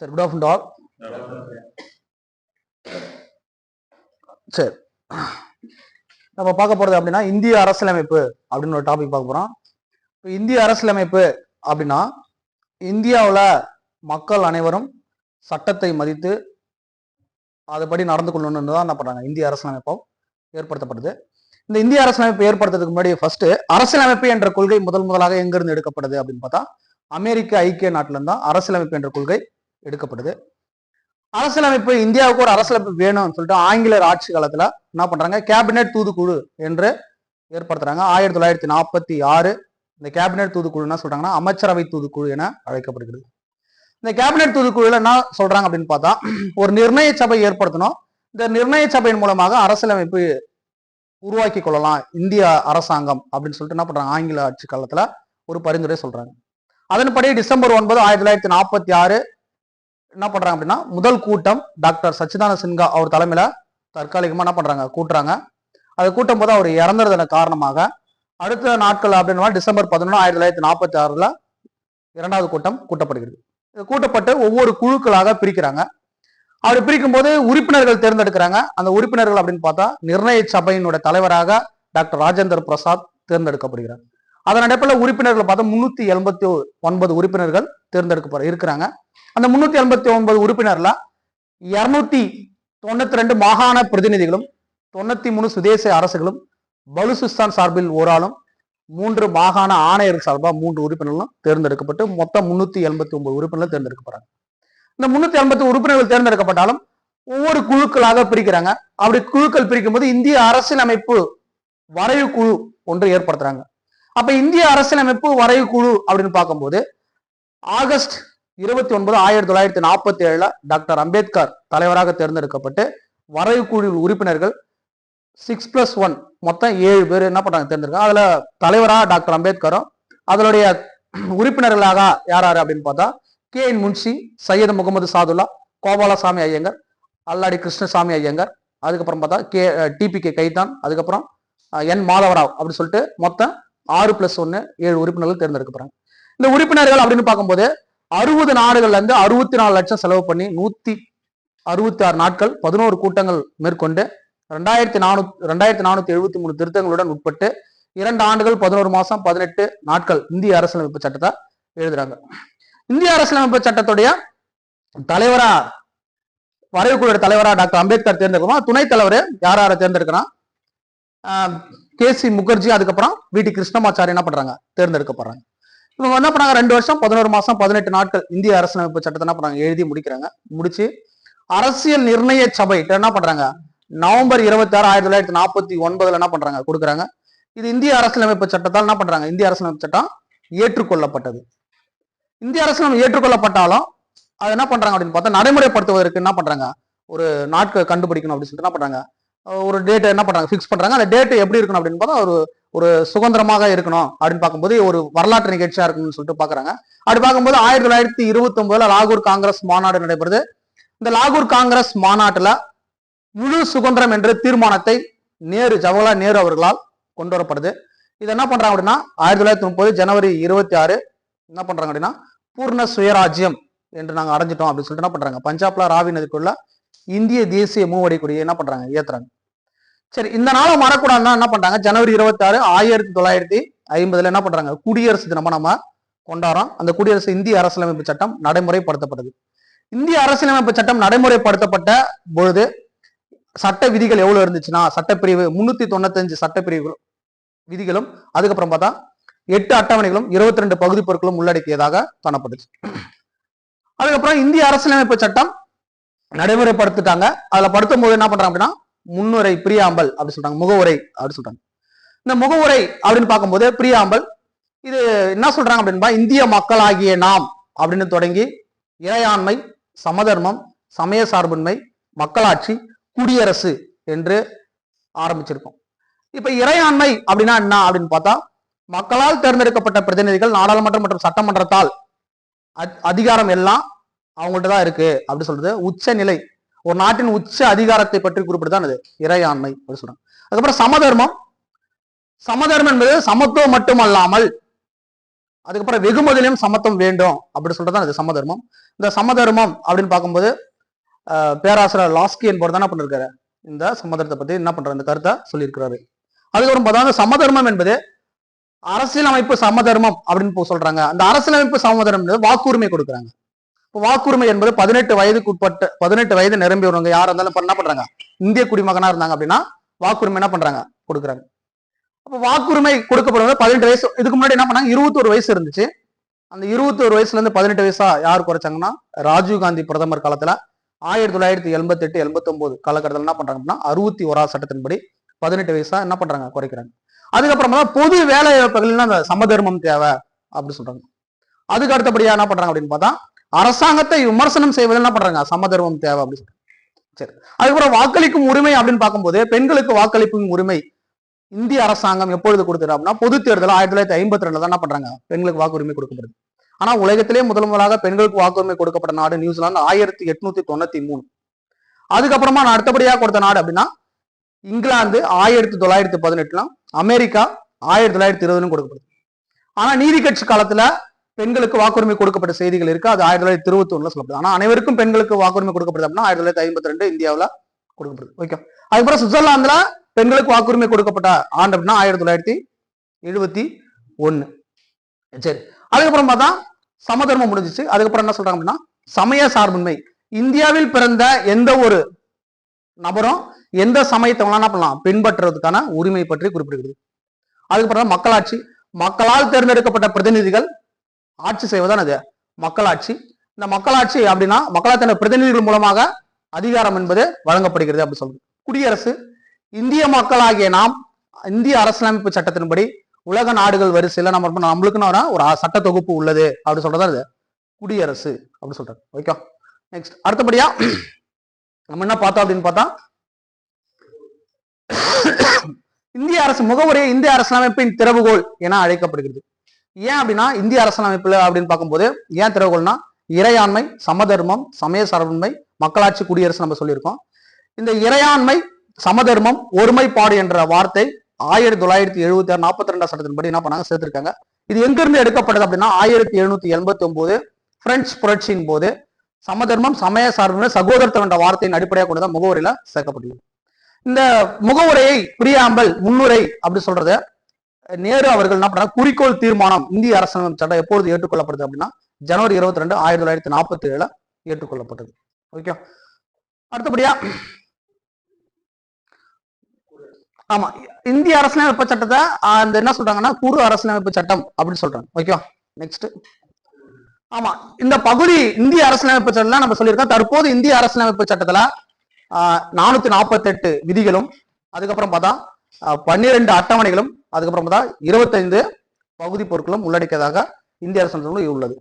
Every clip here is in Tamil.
சரி குட் ஆஃப்டர்நூன் ஆல் சரி நம்ம பார்க்க போறது அப்படின்னா இந்திய அரசியலமைப்பு அப்படின்னு ஒரு டாபிக் பார்க்க போகிறோம் இப்போ இந்திய அரசியலமைப்பு அப்படின்னா இந்தியாவில் மக்கள் அனைவரும் சட்டத்தை மதித்து அதுபடி நடந்து கொள்ளணும்னு தான் என்ன பண்ணுறாங்க இந்திய அரசியலமைப்பும் ஏற்படுத்தப்படுது. இந்த இந்திய அரசியலமைப்பு ஏற்படுத்துறதுக்கு முன்னாடி ஃபர்ஸ்ட் அரசியலமைப்பு என்ற கொள்கை முதல் முதலாக எங்கிருந்து எடுக்கப்படுது அப்படின்னு பார்த்தா அமெரிக்க ஐக்கிய நாட்டிலிருந்து தான் அரசியலமைப்பு என்ற கொள்கை எடுக்கப்படுது. அரசியலமைப்பு இந்தியாவுக்கு ஒரு அரசியலமைப்பு வேணும்னு சொல்லிட்டு ஆங்கிலேயர் ஆட்சி காலத்தில் என்ன பண்ணுறாங்க கேபினெட் தூதுக்குழு என்று ஏற்படுத்துறாங்க. ஆயிரத்தி தொள்ளாயிரத்தி நாற்பத்தி ஆறு இந்த கேபினெட் தூதுக்குழு என்ன சொல்றாங்கன்னா? அமைச்சரவை தூதுக்குழு என அழைக்கப்படுகிறது. இந்த கேபினெட் தூதுக்குழுல என்ன சொல்றாங்க அப்படின்னு பார்த்தா ஒரு நிர்ணய சபை ஏற்படுத்தணும். இந்த நிர்ணய சபையின் மூலமாக அரசியலமைப்பு உருவாக்கி கொள்ளலாம். இந்திய அரசாங்கம் அப்படின்னு சொல்லிட்டு என்ன பண்றாங்க? ஆங்கில ஆட்சி காலத்துல ஒரு பரிந்துரை சொல்றாங்க. அதன்படி டிசம்பர் ஒன்பது ஆயிரத்தி தொள்ளாயிரத்தி நாற்பத்தி ஆறு என்ன பண்றாங்க அப்படின்னா முதல் கூட்டம் டாக்டர் சச்சிதான சின்ஹா அவர் தலைமையில தற்காலிகமா என்ன பண்றாங்க? கூட்டுறாங்க. அது கூட்டும் போது அவர் இறந்துறதன காரணமாக அடுத்த நாட்கள் அப்படின்னா டிசம்பர் பதினொன்று ஆயிரத்தி தொள்ளாயிரத்தி நாற்பத்தி ஆறுல இரண்டாவது கூட்டம் கூட்டப்படுகிறது. இது கூட்டப்பட்டு ஒவ்வொரு குழுக்களாக பிரிக்கிறாங்க. அப்படி பிரிக்கும் போது உறுப்பினர்கள் தேர்ந்தெடுக்கிறாங்க. அந்த உறுப்பினர்கள் அப்படின்னு பார்த்தா நிர்ணய சபையினுடைய தலைவராக டாக்டர் ராஜேந்திர பிரசாத் தேர்ந்தெடுக்கப்படுகிறார். அதன் அடிப்படையில் உறுப்பினர்கள் பார்த்தா முன்னூத்தி எண்பத்தி ஒன்பது உறுப்பினர்கள் தேர்ந்தெடுக்க இருக்கிறாங்க. அந்த முன்னூத்தி எண்பத்தி ஒன்பது உறுப்பினர்ல இருநூத்தி தொண்ணூத்தி ரெண்டு மாகாண பிரதிநிதிகளும் தொண்ணூத்தி மூணு சுதேச அரசுகளும் பலுசிஸ்தான் சார்பில் ஒரு ஆளும் மூன்று மாகாண ஆணையர் சார்பாக மூன்று உறுப்பினர்களும் தேர்ந்தெடுக்கப்பட்டு மொத்தம் முன்னூத்தி எண்பத்தி ஒன்பது உறுப்பினர்கள் தேர்ந்தெடுக்கப்படுறாங்க இந்த முன்னூத்தி எண்பத்தி உறுப்பினர்கள் தேர்ந்தெடுக்கப்பட்டாலும் ஒவ்வொரு குழுக்களாக பிரிக்கிறாங்க. அப்படி குழுக்கள் பிரிக்கும் போது இந்திய அரசியலமைப்பு வரைவு குழு ஒன்று ஏற்படுத்துறாங்க. அப்ப இந்திய அரசியலமைப்பு வரைவு குழு அப்படின்னு பார்க்கும்போது ஆகஸ்ட் இருபத்தி ஒன்பது ஆயிரத்தி தொள்ளாயிரத்தி நாற்பத்தி ஏழுல டாக்டர் அம்பேத்கர் தலைவராக தேர்ந்தெடுக்கப்பட்டு வரைவு குழுவில் உறுப்பினர்கள் சிக்ஸ் பிளஸ் ஒன் மொத்தம் ஏழு பேர் என்ன பண்றாங்க தேர்ந்தெடுக்காங்க அதுல தலைவராக டாக்டர் அம்பேத்கரும் அதனுடைய உறுப்பினர்களாக யார் யார் அப்படின்னு பார்த்தா கே என் முன்ஷி சையது முகமது சாதுல்லா கோபாலசாமி ஐயங்கர் அல்லாடி கிருஷ்ணசாமி ஐயங்கர் அதுக்கப்புறம் பார்த்தா கே டிபி கே கைதான் அதுக்கப்புறம் என் மாதவராவ் அப்படின்னு சொல்லிட்டு மொத்தம் ஆறு பிளஸ் ஒன்று ஏழு உறுப்பினர்கள் தேர்ந்தெடுக்கப்படுறாங்க. இந்த உறுப்பினர்கள் அப்படின்னு பார்க்கும்போது அறுபது நாடுகள்ல இருந்து அறுபத்தி நாலு லட்சம் செலவு பண்ணி நூத்தி அறுபத்தி ஆறு நாட்கள் பதினோரு கூட்டங்கள் மேற்கொண்டு ரெண்டாயிரத்தி நானூத்தி ரெண்டாயிரத்தி நானூத்தி எழுபத்தி மூணு திருத்தங்களுடன் உட்பட்டு இரண்டு ஆண்டுகள் பதினோரு மாசம் பதினெட்டு நாட்கள் இந்திய அரசியலமைப்பு சட்டத்தை எழுதுறாங்க. இந்திய அரசியலமைப்பு சட்டத்துடைய தலைவரா வரைவுக்குழு தலைவரா டாக்டர் அம்பேத்கர் தேர்ந்தெடுக்கணும்? துணைத் தலைவர் யார் யாரை தேர்ந்தெடுக்கிறான் கே சி முகர்ஜி அதுக்கப்புறம் வி டி கிருஷ்ணமாச்சாரி என்ன பண்றாங்க? தேர்ந்தெடுக்கப்படுறாங்க. இவங்க என்ன பண்ணாங்க ரெண்டு வருஷம் பதினோரு மாசம் பதினெட்டு நாட்கள் இந்திய அரசியலமைப்பு சட்டத்தை என்ன பண்ணுறாங்க எழுதி முடிக்கிறாங்க. முடிச்சு அரசியல் நிர்ணய சபை என்ன பண்றாங்க? நவம்பர் இருபத்தி ஆறு ஆயிரத்தி தொள்ளாயிரத்தி நாற்பத்தி ஒன்பதுல என்ன பண்றாங்க? கொடுக்குறாங்க. இது இந்திய அரசியலமைப்பு சட்டத்தால் என்ன பண்றாங்க? இந்திய அரசியலமைப்பு சட்டம் ஏற்றுக்கொள்ளப்பட்டது. இந்திய அரசியலமைப்பு ஏற்றுக்கொள்ளப்பட்டாலும் அது என்ன பண்றாங்க அப்படின்னு பார்த்தா நடைமுறைப்படுத்துவதற்கு என்ன பண்றாங்க? ஒரு நாட்கள் கண்டுபிடிக்கணும் அப்படின்னு சொல்லிட்டு என்ன பண்றாங்க? ஒரு டேட்டை என்ன பண்றாங்க? ஃபிக்ஸ் பண்றாங்க. அந்த டேட்டு எப்படி இருக்கணும் அப்படின்னு பார்த்தா ஒரு ஒரு சுதந்திரமாக இருக்கணும் அப்படின்னு பார்க்கும்போது ஒரு வரலாற்று நிகழ்ச்சியா இருக்கணும்னு சொல்லிட்டு பாக்குறாங்க அப்படி பார்க்கும்போது ஆயிரத்தி தொள்ளாயிரத்தி இருபத்தி ஒன்பதுல லாகூர் காங்கிரஸ் மாநாடு நடைபெறுது. இந்த லாகூர் காங்கிரஸ் மாநாட்டுல முழு சுதந்திரம் என்ற தீர்மானத்தை நேரு ஜவஹர்லால் நேரு அவர்களால் கொண்டு வரப்படுது. இது என்ன பண்றாங்க அப்படின்னா ஆயிரத்தி தொள்ளாயிரத்தி முப்பது ஜனவரி இருபத்தி ஆறு என்ன பண்றாங்க அப்படின்னா பூர்ண சுயராஜ்யம் என்று நாங்கள் அடைஞ்சிட்டோம் அப்படின்னு சொல்லிட்டு என்ன பண்றாங்க பஞ்சாப்ல ராவி நதிக்குள்ள இந்திய தேசிய மூவடி கொடியை என்ன பண்றாங்க ஏத்துறாங்க. சரி இந்த நாளை மறக்கூடாதுன்னா என்ன பண்றாங்க? ஜனவரி இருபத்தி ஆறு ஆயிரத்தி தொள்ளாயிரத்தி ஐம்பதுல என்ன பண்றாங்க? குடியரசு தினமா நம்ம கொண்டாடுறோம். அந்த குடியரசு இந்திய அரசியலமைப்பு சட்டம் நடைமுறைப்படுத்தப்படுது இந்திய அரசியலமைப்பு சட்டம் நடைமுறைப்படுத்தப்பட்ட பொழுது சட்ட விதிகள் எவ்வளவு இருந்துச்சுன்னா சட்டப்பிரிவு முன்னூத்தி தொண்ணூத்தஞ்சு சட்டப்பிரிவுகளும் விதிகளும் அதுக்கப்புறம் பார்த்தா எட்டு அட்டவணைகளும் இருபத்தி ரெண்டு பகுதி பொருட்களும் உள்ளடக்கியதாக காணப்பட்டுச்சு. அதுக்கப்புறம் இந்திய அரசியலமைப்பு சட்டம் நடைமுறைப்படுத்திட்டாங்க. அதுல படுத்தும் போது என்ன பண்றாங்க அப்படின்னா முன்னுரை பிரியாம்பல் அப்படின்னு சொல்றாங்க. முகவுரை அப்படின்னு சொல்றாங்க. இந்த முகவுரை அப்படின்னு பார்க்கும்போது பிரியாம்பல் இது என்ன சொல்றாங்க அப்படின்பா? இந்திய மக்களாகிய நாம் அப்படின்னு தொடங்கி இறையாண்மை சமதர்மம் சமய சார்பின்மை மக்களாட்சி குடியரசு என்று ஆரம்பிச்சிருக்கோம். இப்ப இறையாண்மை அப்படின்னா என்ன அப்படின்னு பார்த்தா மக்களால் தேர்ந்தெடுக்கப்பட்ட பிரதிநிதிகள் நாடாளுமன்றம் மற்றும் சட்டமன்றத்தால் அதிகாரம் எல்லாம் அவங்கள்ட்ட தான் இருக்கு அப்படி சொல்றது உச்சநிலை ஒரு நாட்டின் உச்ச அதிகாரத்தை பற்றி குறிப்பிட்டுதான் அது. இறையாண்மை அப்படி சொல்றாங்க. அதுக்கப்புறம் சமதர்மம். சமதர்மம் என்பது சமத்துவம் மட்டுமல்லாமல் அதுக்கப்புறம் வெகுமதியிலும் சமத்துவம் வேண்டும் அப்படின்னு சொல்றது தான் அது சமதர்மம். இந்த சமதர்மம் அப்படின்னு பார்க்கும்போது பேராசிரியர் லாஸ்கி என்பவர் தானே பண்ணிருக்காரு? இந்த சமதர்மத்தை பத்தி என்ன பண்ற இந்த கருத்தை சொல்லியிருக்கிறாரு. அதுக்கப்புறம் பார்த்தா சமதர்மம் என்பது அரசியலமைப்பு சமதர்மம் அப்படின்னு இப்போ சொல்றாங்க. அந்த அரசியலமைப்பு சமதர்மம் என்பது வாக்குரிமை கொடுக்குறாங்க. வாக்குரிமை என்பது பதினெட்டு வயதுக்கு உட்பட்ட பதினெட்டு வயது நிரம்பியவங்க யாரா இருந்தாலும் என்ன பண்றாங்க? இந்திய குடிமகனா இருந்தாங்க அப்படின்னா வாக்குரிமை என்ன பண்றாங்க? கொடுக்குறாங்க. அப்போ வாக்குரிமை கொடுக்கப்படுவது பதினெட்டு வயசு இதுக்கு முன்னாடி என்ன பண்ணாங்க? இருபத்தோரு வயசு இருந்துச்சு. அந்த இருபத்தோரு வயசுல இருந்து பதினெட்டு வயசா யார் குறைச்சாங்கன்னா ராஜீவ் காந்தி பிரதமர் காலத்துல ஆயிரத்தி தொள்ளாயிரத்தி எண்பத்தி எட்டு எண்பத்தி ஒன்பது காலகட்டத்தில் என்ன பண்றாங்க அப்படின்னா அறுபத்தி ஓரா சட்டத்தின்படி பதினெட்டு வயசா என்ன பண்றாங்க? குறைக்கிறாங்க. அதுக்கப்புறமா தான் பொது வேலை வாய்ப்புகள்னா அந்த சமதர்மம் தேவை அப்படின்னு சொல்றாங்க. அதுக்கு அடுத்தபடியா என்ன பண்றாங்க அப்படின்னு பார்த்தா அரசாங்கத்தை விமர்சனம் செய்வது என்ன பண்றாங்க? சமதர்மம் தேவை அப்படின்னு சரி. அதுக்கப்புறம் வாக்களிக்கும் உரிமை அப்படின்னு பார்க்கும்போது பெண்களுக்கு வாக்களிக்கும் உரிமை இந்திய அரசாங்கம் எப்பொழுது கொடுத்துரு அப்படின்னா பொது தேர்தல் ஆயிரத்தி தொள்ளாயிரத்தி ஐம்பத்தி ரெண்டுல தான் என்ன பண்றாங்க? பெண்களுக்கு வாக்குரிமை கொடுக்கப்படுது. ஆனா உலகத்திலே முதல் முதலாக பெண்களுக்கு வாக்குரிமை கொடுக்கப்பட்ட நாடு நியூசிலாந்து ஆயிரத்தி எட்நூத்தி தொண்ணூத்தி மூணு. அதுக்கப்புறமா நான் அடுத்தபடியாக கொடுத்த நாடு அப்படின்னா இங்கிலாந்து ஆயிரத்தி தொள்ளாயிரத்தி பதினெட்டுலாம் அமெரிக்கா ஆயிரத்தி தொள்ளாயிரத்தி இருபதுன்னு கொடுக்கப்படுது. ஆனா நீதி கட்சி காலத்துல பெண்களுக்கு வாக்குரிமை கொடுக்கப்பட்ட செய்திகள் இருக்கு. அது ஆயிரத்தி தொள்ளாயிரத்தி இருபத்தி ஒண்ணுல சொல்லப்படுது. ஆனா அனைவருக்கும் பெண்களுக்கு வாக்குரிமை கொடுக்கப்படுது அப்படின்னா ஆயிரத்தி தொள்ளாயிரத்தி ஐம்பத்தி ரெண்டு இந்தியாவுல கொடுக்கப்படுது. ஓகே. அதுக்கப்புறம் சுவிட்சர்லாந்துல பெண்களுக்கு வாக்குரிமை கொடுக்கப்பட்ட ஆண்டு அப்படின்னா ஆயிரத்தி தொள்ளாயிரத்தி எழுபத்தி ஒன்று சரி. அதுக்கப்புறம் பார்த்தா சமதர்மம் முடிஞ்சிச்சு. அதுக்கப்புறம் என்ன சொல்றாங்க அப்படின்னா சமய சார்பின்மை. இந்தியாவில் பிறந்த எந்த ஒரு நபரும் எந்த சமயத்தை என்ன பண்ணலாம் பின்பற்றுறதுக்கான உரிமை பற்றி குறிப்பிடுகிறது. அதுக்கப்புறம் மக்களாட்சி. மக்களால் தேர்ந்தெடுக்கப்பட்ட பிரதிநிதிகள் ஆட்சி செய்வதுதான் அது. மக்களாட்சி. இந்த மக்களாட்சி அப்படின்னா மக்களால் பிரதிநிதிகள் மூலமாக அதிகாரம் என்பது வழங்கப்படுகிறது அப்படின்னு சொல்றது குடியரசு இந்திய மக்களாகிய நாம் இந்திய அரசியலமைப்பு சட்டத்தின்படி உலக நாடுகள் வரிசையில் நம்ம இருப்போம். நம்மளுக்குன்னு ஒரு ஒரு சட்ட தொகுப்பு உள்ளது அப்படின்னு சொல்றதா இது குடியரசு அப்படின்னு சொல்றாரு ஓகே. நெக்ஸ்ட் அடுத்தபடியா நம்ம என்ன பார்த்தோம் அப்படின்னு பார்த்தா இந்திய அரசு முகவரியை இந்திய அரசியலமைப்பின் திறவுகோல் என அழைக்கப்படுகிறது. ஏன் அப்படின்னா இந்திய அரசியலமைப்புல அப்படின்னு பார்க்கும்போது ஏன் திறவுகோல்னா இறையாண்மை சமதர்மம் சமய சார்பின்மை மக்களாட்சி குடியரசு நம்ம சொல்லியிருக்கோம். இந்த இறையாண்மை சமதர்மம் ஒருமைப்பாடு என்ற வார்த்தை ஆயிரத்தி தொள்ளாயிரத்தி எழுபத்தி ஆறு நாற்பத்தி ரெண்டாம் சட்டத்தின்படி என்ன பண்ணாங்க? சேர்த்திருக்காங்க. இது எங்கிருந்து எடுக்கப்பட்டது அப்படின்னா ஆயிரத்தி எழுநூத்தி எண்பத்தி ஒன்பது பிரெஞ்சு புரட்சியின் போது சமதர்மம் சமய சார்பு சகோதரத்துவம் என்ற வார்த்தையின் அடிப்படையாக கொண்டு தான் முகவரியில சேர்க்கப்பட்டுள்ளது இந்த முகவுரையை பிரியாம்பல் முன்னுரை அப்படி சொல்றது நேரு அவர்கள் என்ன பண்றாங்க குறிக்கோள் தீர்மானம் இந்திய அரசியலமைப்பு சட்டம் எப்பொழுது ஏற்றுக்கொள்ளப்படுது அப்படின்னா ஜனவரி இருபத்தி ரெண்டு ஆயிரத்தி தொள்ளாயிரத்தி நாற்பத்தி ஏழுல ஏற்றுக்கொள்ளப்பட்டது. ஓகே அடுத்தபடியா ஆமா இந்திய அரசியலமைப்பு சட்டத்தை அந்த என்ன சொல்றாங்கன்னா குறு அரசியலமைப்பு சட்டம் அப்படின்னு சொல்றாங்க. ஓகே நெக்ஸ்ட் ஆமா இந்த பகுதி இந்திய அரசியலமைப்பு சட்டத்துல நம்ம சொல்லியிருக்கோம். தற்போது இந்திய அரசியலமைப்பு சட்டத்துல நானூத்தி நாற்பத்தி எட்டு விதிகளும் அதுக்கப்புறம் பார்த்தா பன்னிரெண்டு அட்டவணைகளும் அதுக்கப்புறம் தான் இருபத்தைந்து பகுதி பொருட்களும் உள்ளடக்கியதாக இந்திய அரசாங்கம் உள்ளது.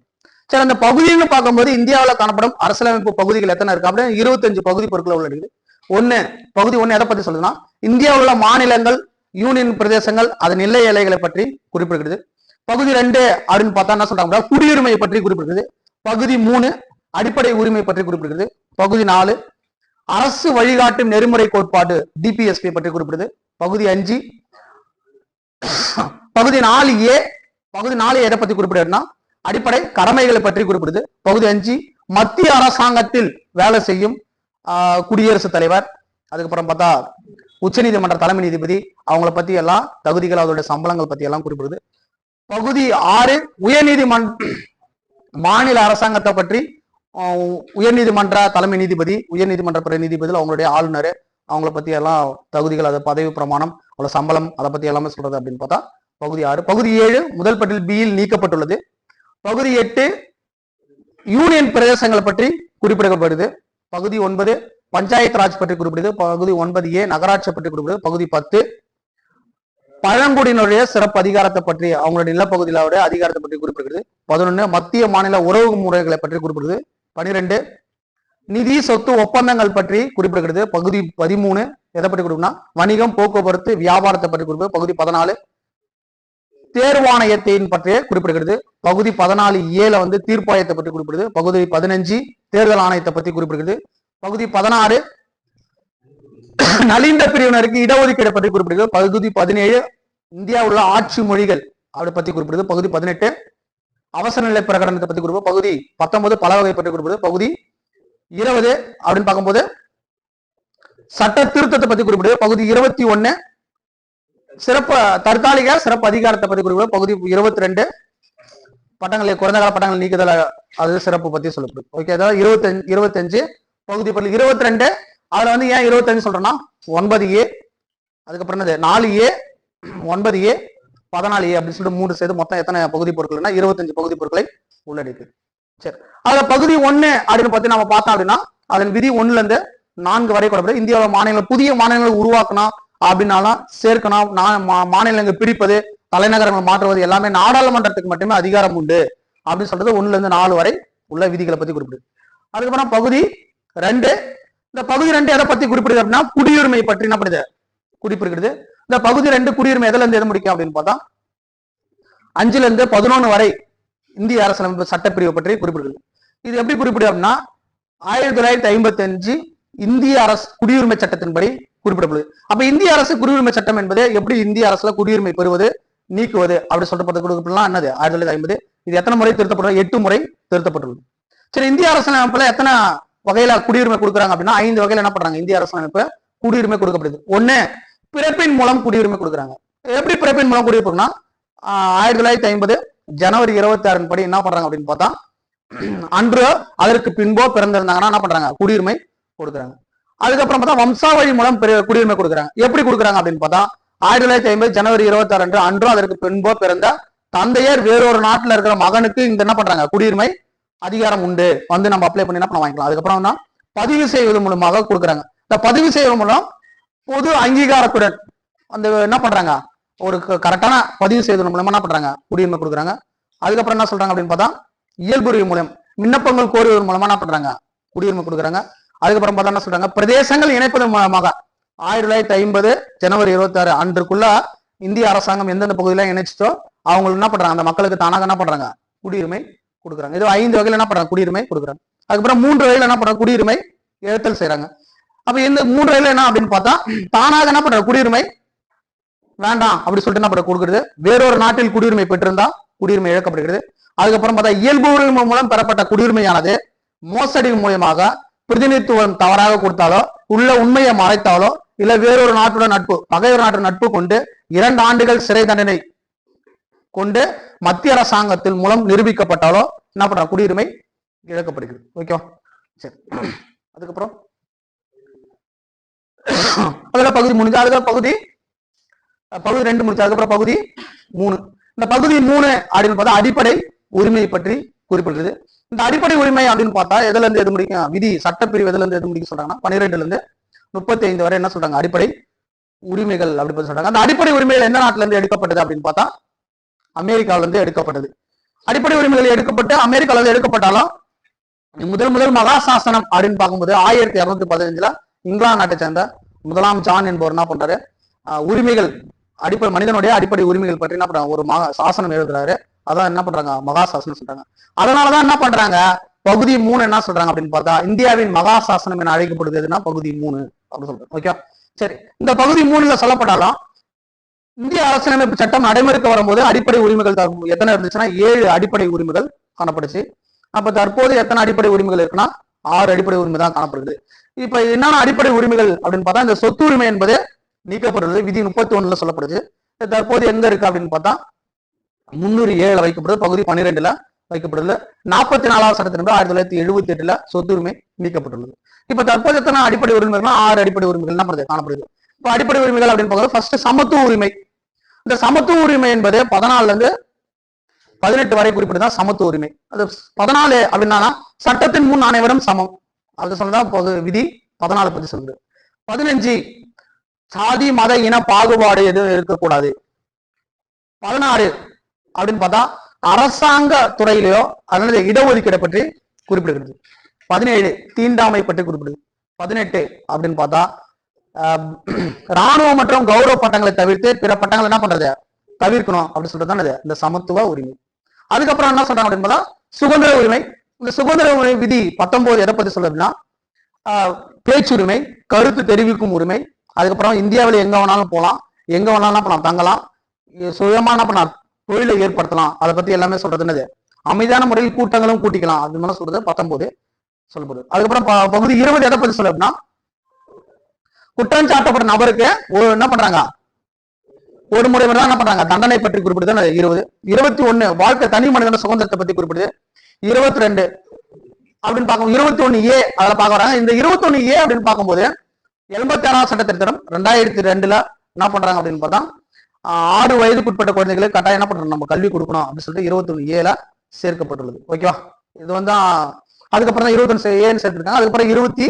சரி அந்த பகுதின்னு பார்க்கும்போது இந்தியாவில் காணப்படும் அரசியலமைப்பு பகுதிகள் எத்தனை இருக்கு? அப்படின்னு இருபத்தஞ்சு பகுதி பொருட்கள் உள்ளடக்குது ஒன்று பகுதி ஒண்ணு எதை பத்தி சொல்லுதுன்னா இந்தியாவில் உள்ள மாநிலங்கள் யூனியன் பிரதேசங்கள் அதன் எல்லை எல்லைகளை பற்றி குறிப்பிடுகிறது. பகுதி ரெண்டு அப்படின்னு பார்த்தா என்ன சொல்றாங்க அப்படின்னா, குடியுரிமையை பற்றி குறிப்பிடுகிறது. பகுதி மூணு அடிப்படை உரிமை பற்றி குறிப்பிடுகிறது. பகுதி நாலு அரசு வழிகாட்டும் நெறிமுறை கோட்பாடு டிபிஎஸ்பி பற்றி குறிப்பிடுது பகுதி அஞ்சு. பகுதி நாலு ஏ. பகுதி நாலு எதை பத்தி குறிப்பிடுன்னா அடிப்படை கடமைகளை பற்றி குறிப்பிடுது. பகுதி அஞ்சு மத்திய அரசாங்கத்தில் வேலை செய்யும் ஆஹ், குடியரசுத் தலைவர். அதுக்கப்புறம் பார்த்தா உச்சநீதிமன்ற தலைமை நீதிபதி. அவங்கள பத்தி எல்லாம் தகுதிகள் அவருடைய சம்பளங்கள் பத்தி எல்லாம் குறிப்பிடுது. பகுதி ஆறு உயர்நீதிமன்ற மாநில அரசாங்கத்தை பற்றி உயர்நீதிமன்ற தலைமை நீதிபதி உயர்நீதிமன்ற பிற அவங்களுடைய ஆளுநர் அவங்கள பத்தி எல்லாம் தகுதிகள் அது பதவி பிரமாணம் அவ்வளோ சம்பளம் அதை பத்தி எல்லாமே சொல்றது அப்படின்னு பார்த்தா பகுதி ஆறு. பகுதி ஏழு முதல் பட்டியல் பியில் நீக்கப்பட்டுள்ளது. பகுதி எட்டு யூனியன் பிரதேசங்களை பற்றி குறிப்பிடப்படுது. பகுதி ஒன்பது பஞ்சாயத்து ராஜ் பற்றி குறிப்பிடுது. பகுதி ஒன்பது ஏ நகராட்சி பற்றி குறிப்பிடுது. பகுதி பத்து பழங்குடியினுடைய சிறப்பு அதிகாரத்தை பற்றி அவங்களுடைய நிலப்பகுதியிலுடைய அதிகாரத்தை பற்றி குறிப்பிடுகிறது. பதினொன்னு மத்திய மாநில உறவு முறைகளை பற்றி குறிப்பிடுது. பனிரெண்டு நிதி சொத்து ஒப்பந்தங்கள் பற்றி குறிப்பிடுகிறது. பகுதி பதிமூணு எதை பற்றி குறிப்பிடுனா வணிகம் போக்குவரத்து வியாபாரத்தை பற்றி குறிப்பிடுது. பகுதி பதினாலு தேர்வாணையத்தின் பற்றிய குறிப்பிடுகிறது. பகுதி பதினாலு ஏல வந்து தீர்ப்பாயத்தை பற்றி குறிப்பிடுது. பகுதி பதினஞ்சு தேர்தல் ஆணையத்தை பற்றி குறிப்பிடுகிறது. பகுதி பதினாறு நலிந்த பிரிவினருக்கு இடஒதுக்கீடு பற்றி குறிப்பிடுகிறது. பகுதி பதினேழு இந்தியாவில் உள்ள ஆட்சி மொழிகள் அதை பற்றி குறிப்பிடுது. பகுதி பதினெட்டு அவசர நிலை பிரகடனத்தை பற்றி குறிப்பு பகுதி பத்தொன்பது பல வகை பற்றி குறிப்பிடுது. பகுதி இருபது அப்படின்னு பார்க்கும்போது சட்ட திருத்தத்தை பத்தி குறிப்பிடுது. பகுதி இருபத்தி ஒன்னு சிறப்பு தற்காலிக சிறப்பு அதிகாரத்தை பத்தி குறிப்பிடுது. பகுதி இருபத்தி ரெண்டு பட்டங்களை குறைந்த கால பட்டங்கள் நீக்குதல் அது சிறப்பு பத்தி சொல்லப்படுது. ஓகே அதாவது இருபத்தஞ்சு இருபத்தஞ்சு பகுதி பள்ளி இருபத்தி ரெண்டு அதுல வந்து ஏன் இருபத்தஞ்சு சொல்றேன்னா ஒன்பது ஏ அதுக்கப்புறம் என்னது நாலு ஏ ஒன்பது ஏ பதினாலு ஏ அப்படின்னு சொல்லிட்டு மூணு சேர்த்து மொத்தம் எத்தனை பகுதி பொருட்கள்னா இருபத்தஞ்சு பகுதி பொருட்களை உள்ளடக்கிது சரி. அதுல பகுதி ஒண்ணு அப்படின்னு பத்தி நம்ம பார்த்தோம் அப்படின்னா அதன் விதி ஒண்ணுல இருந்து நான்கு வரை கூட இந்தியாவில் மாநிலங்கள் புதிய மாநிலங்களை உருவாக்கணும் அப்படின்னாலும் சேர்க்கணும். மா- மாநிலங்கள் பிரிப்பது தலைநகரங்கள் மாற்றுவது எல்லாமே நாடாளுமன்றத்துக்கு மட்டுமே அதிகாரம் உண்டு அப்படின்னு சொல்றது ஒண்ணுல இருந்து நாலு வரை உள்ள விதிகளை பத்தி குறிப்பிடுது. அதுக்கப்புறம் பகுதி ரெண்டு. இந்த பகுதி ரெண்டு எதை பத்தி குறிப்பிடுது அப்படின்னா குடியுரிமை பற்றி என்ன பண்ணுது குறிப்பிடுகிறது இந்த பகுதி ரெண்டு குடியுரிமை எதுல இருந்து எது முடிக்கும் அப்படின்னு பார்த்தா அஞ்சுல இருந்து பதினொன்னு வரை இந்திய அரசியலமைப்பு சட்டப்பிரிவு பற்றி குறிப்பிடுகிறது இது எப்படி குறிப்பிடு அப்படின்னா ஆயிரத்தி தொள்ளாயிரத்தி ஐம்பத்தி அஞ்சு இந்திய அரசு குடியுரிமை சட்டத்தின்படி குறிப்பிடப்படுது. அப்ப இந்திய அரசு குடியுரிமை சட்டம் என்பது எப்படி இந்திய அரசுல குடியுரிமை பெறுவது நீக்குவது அப்படி சொல்லப்பட்ட குறிப்பிடலாம் என்னது? ஆயிரத்தி தொள்ளாயிரத்தி ஐம்பது. இது எத்தனை முறை திருத்தப்பட்டது எட்டு முறை திருத்தப்பட்டுள்ளது. சரி இந்திய அரசியலமைப்புல எத்தனை வகையில குடியுரிமை கொடுக்குறாங்க அப்படின்னா ஐந்து வகையில என்ன பண்றாங்க? இந்திய அரசியலமைப்பு குடியுரிமை கொடுக்கப்படுது. ஒண்ணு பிறப்பின் மூலம் குடியுரிமை கொடுக்குறாங்க. எப்படி பிறப்பின் மூலம் குடியுரிமைனா ஆயிரத்தி தொள்ளாயிரத்தி ஐம்பது ஜனவரி இருபத்தி ஆறின் படி என்ன பண்றாங்க அப்படின்னு பார்த்தா அன்று அதற்கு பின்போ பிறந்திருந்தாங்கன்னா என்ன பண்றாங்க? குடியுரிமை கொடுக்குறாங்க. அதுக்கப்புறம் பார்த்தா வம்சாவழி மூலம் பெரு- குடியுரிமை கொடுக்குறாங்க. எப்படி கொடுக்குறாங்க அப்படின்னு பார்த்தா ஆயிரத்தி தொள்ளாயிரத்தி ஐம்பது ஜனவரி இருபத்தி ஆறு அன்று அன்றும் அதற்கு பின்போ பிறந்த தந்தையர் வேறொரு நாட்டில் இருக்கிற மகனுக்கு இந்த என்ன பண்றாங்க? குடியுரிமை அதிகாரம் உண்டு. வந்து நம்ம அப்ளை பண்ணி என்ன பண்ண வாங்கிக்கலாம். அதுக்கப்புறம் தான் பதிவு செய்வது மூலமாக கொடுக்குறாங்க. இந்த பதிவு செய்வது மூலம் பொது அங்கீகாரத்துடன் அந்த என்ன பண்றாங்க? ஒரு கரெக்டான பதிவு செய்வதன் மூலமா என்ன பண்றாங்க? குடியுரிமை கொடுக்குறாங்க. அதுக்கப்புறம் என்ன சொல்றாங்க அப்படின்னு பார்த்தா இயல்புரிவு மூலம் விண்ணப்பங்கள் கோருவதன் மூலமா என்ன பண்றாங்க? குடியுரிமை கொடுக்குறாங்க. அதுக்கப்புறம் பார்த்தா என்ன சொல்றாங்க? பிரதேசங்கள் இணைப்பதன் மூலமாக ஆயிரத்தி தொள்ளாயிரத்தி ஐம்பது ஜனவரி இருபத்தி ஆறு அன்றுக்குள்ள இந்திய அரசாங்கம் எந்தெந்த பகுதியில இணைச்சிட்டோ அவங்க என்ன பண்றாங்க? அந்த மக்களுக்கு தானாக என்ன பண்றாங்க? குடியுரிமை கொடுக்குறாங்க. இது ஐந்து வகையில் என்ன பண்றாங்க? குடியுரிமை கொடுக்குறாங்க. அதுக்கப்புறம் மூன்று வகையில் என்ன பண்றாங்க? குடியுரிமை ஏற்றல் செய்யறாங்க அப்ப இந்த மூன்று வகையில் என்ன அப்படின்னு பார்த்தா தானாக என்ன பண்றாங்க? குடியுரிமை வேண்டாம் அப்படி சொல்லிட்டு என்ன பண்ற கொடுக்குறது? வேறொரு நாட்டில் குடியுரிமை பெற்றிருந்தா குடியுரிமை இழக்கப்படுகிறது. அதுக்கப்புறம் பார்த்தா இயல்பு உரிமை மூலம் பெறப்பட்ட குடியுரிமையானது மோசடி மூலியமாக பிரதிநிதித்துவம் தவறாக கொடுத்தாலோ உள்ள உண்மையை மறைத்தாலோ இல்ல வேறொரு நாட்டுடன் நட்பு பகைவர் நாட்டு நட்பு கொண்டு இரண்டு ஆண்டுகள் சிறை தண்டனை கொண்டு மத்திய அரசாங்கத்தின் மூலம் நிரூபிக்கப்பட்டாலோ என்ன பண்ற குடியுரிமை இழக்கப்படுகிறது. ஓகேவா? சரி. அதுக்கப்புறம் அதுல பகுதி முடிஞ்சு அதுல பகுதி பகுதி ரெண்டு முடிச்சு அதுக்கப்புறம் பகுதி மூணு. இந்த பகுதி மூணு அப்படின்னு பார்த்தா அடிப்படை உரிமை பற்றி குறிப்பிடுறது இந்த அடிப்படை உரிமை அப்படின்னு பார்த்தா எதுல இருந்து எது முடிக்கும்? விதி சட்டப்பிரிவு எதுல இருந்து எது முடிக்க சொல்றாங்கன்னா பன்னிரெண்டுல இருந்து முப்பத்தி ஐந்து வரை என்ன சொல்றாங்க? அடிப்படை உரிமைகள் அப்படின்னு சொல்றாங்க. அந்த அடிப்படை உரிமைகள் எந்த நாட்டுல இருந்து எடுக்கப்பட்டது அப்படின்னு பார்த்தா அமெரிக்காவில இருந்து எடுக்கப்பட்டது. அடிப்படை உரிமைகள் எடுக்கப்பட்டு அமெரிக்கால இருந்து எடுக்கப்பட்டாலும் முதல் முதல் மகாசாசனம் அப்படின்னு பார்க்கும்போது ஆயிரத்தி இருநூத்தி பதினஞ்சுல இங்கிலாந்து நாட்டை சேர்ந்த முதலாம் ஜான் என்பவர் என்ன பண்றாரு? உரிமைகள் அடிப்படை மனிதனுடைய அடிப்படை உரிமைகள் பற்றி என்ன பண்றாங்க? ஒரு மகா சாசனம் எழுதுறாரு. அதான் என்ன பண்றாங்க? மகா சாசனம் சொல்றாங்க. அதனாலதான் என்ன பண்றாங்க? பகுதி மூணு என்ன சொல்றாங்க அப்படின்னு பார்த்தா இந்தியாவின் மகா சாசனம் என அழைக்கப்படுது எதுனா பகுதி மூணு அப்படின்னு சொல்றாங்க. ஓகே சரி. இந்த பகுதி மூணுல சொல்லப்பட்டாலும் இந்திய அரசியலமைப்பு சட்டம் நடைமுறைக்கு வரும்போது அடிப்படை உரிமைகள் எத்தனை இருந்துச்சுன்னா ஏழு அடிப்படை உரிமைகள் காணப்படுச்சு. அப்ப தற்போது எத்தனை அடிப்படை உரிமைகள் இருக்குன்னா ஆறு அடிப்படை உரிமை தான் காணப்படுது. இப்ப என்னென்ன அடிப்படை உரிமைகள் அப்படின்னு பார்த்தா இந்த சொத்து உரிமை என்பது நீக்கப்படுறது விதி முப்பத்தி ஒண்ணுல சொல்லப்படுது. தற்போது எங்க இருக்கு அப்படின்னு பார்த்தா முன்னூறு ஏழுல வைக்கப்படுது. பகுதி பன்னிரெண்டுல வைக்கப்படுது. நாற்பத்தி நாலாவது சட்டத்தின்படி ஆயிரத்தி தொள்ளாயிரத்தி எழுபத்தி எட்டுல சொத்துரிமை நீக்கப்பட்டுள்ளது. இப்ப தற்போது எத்தனை அடிப்படை உரிமைகள்னா ஆறு அடிப்படை உரிமைகள் என்ன காணப்படுது. இப்ப அடிப்படை உரிமைகள் அப்படின்னு பார்க்கறது ஃபர்ஸ்ட் சமத்துவ உரிமை. இந்த சமத்துவ உரிமை என்பது பதினாலுல இருந்து பதினெட்டு வரை குறிப்பிட்டதான் சமத்துவ உரிமை. அது பதினாலு அப்படின்னா சட்டத்தின் முன் அனைவரும் சமம். அது சொல்லதான் பொது விதி பதினாலு பத்தி சொல்லுது. பதினஞ்சு சாதி மத இன பாகுபாடு எதுவும் இருக்கக்கூடாது. பதினாறு அப்படின்னு பார்த்தா அரசாங்க துறையிலயோ அல்லது இடஒதுக்கீடை பற்றி குறிப்பிடுகிறது. பதினேழு தீண்டாமை பற்றி குறிப்பிடுது பதினெட்டு அப்படின்னு பார்த்தா ஆஹ், ராணுவ மற்றும் கௌரவ பட்டங்களை தவிர்த்து பிற பட்டங்கள் என்ன பண்றது? தவிர்க்கணும் அப்படின்னு சொல்றது தான் இந்த சமத்துவ உரிமை. அதுக்கப்புறம் என்ன சொல்றாங்க அப்படின்னு பார்த்தா சுதந்திர உரிமை. இந்த சுதந்திர உரிமை விதி பத்தொன்பது எதை பத்தி சொல்லுதுன்னா ஆஹ், பேச்சுரிமை கருத்து தெரிவிக்கும் உரிமை அதுக்கப்புறம் இந்தியாவில் எங்கே வேணாலும் போகலாம். எங்கே வேணாலும் பண்ணலாம் தங்கலாம். சுயமான பண்ண தொழிலை ஏற்படுத்தலாம். அதை பற்றி எல்லாமே சொல்றது என்னது? அமைதியான முறையில் கூட்டங்களும் கூட்டிக்கலாம். அது மாதிரி சொல்றது பத்தொன்பது சொல்லப்படுது அதுக்கப்புறம் ப- பகுதி இருபது எதை பத்தி சொல்ல அப்படின்னா குற்றம் சாட்டப்பட்ட நபருக்கு ஒரு என்ன பண்றாங்க? ஒரு முறை தான் என்ன பண்றாங்க? தண்டனை பற்றி குறிப்பிடுது. இருபது. இருபத்தி ஒண்ணு வாழ்க்கை தனி மனிதன சுதந்திரத்தை பத்தி குறிப்பிடுது. இருபத்தி ரெண்டு அப்படின்னு பார்க்கும் இருபத்தி ஒண்ணு ஏ அதில் பார்க்க வராங்க. இந்த இருபத்தி ஒண்ணு ஏ அப்படின்னு பார்க்கும்போது எண்பத்தி ஆறாம் சட்ட திருத்தம் ரெண்டாயிரத்தி ரெண்டுல என்ன பண்றாங்க அப்படின்னு பார்த்தா ஆறு வயதுக்குட்பட்ட குழந்தைகளுக்கு கட்டாயம் என்ன பண்றோம் நம்ம கல்வி கொடுக்கணும் அப்படின்னு சொல்லிட்டு இருபத்தி ஒண்ணு ஏல சேர்க்கப்பட்டுள்ளது. ஓகேவா இது வந்து அதுக்கப்புறம் தான் இருபத்தொன்னு ஏன்னு சேர்த்துருக்காங்க. அதுக்கப்புறம் இருபத்தி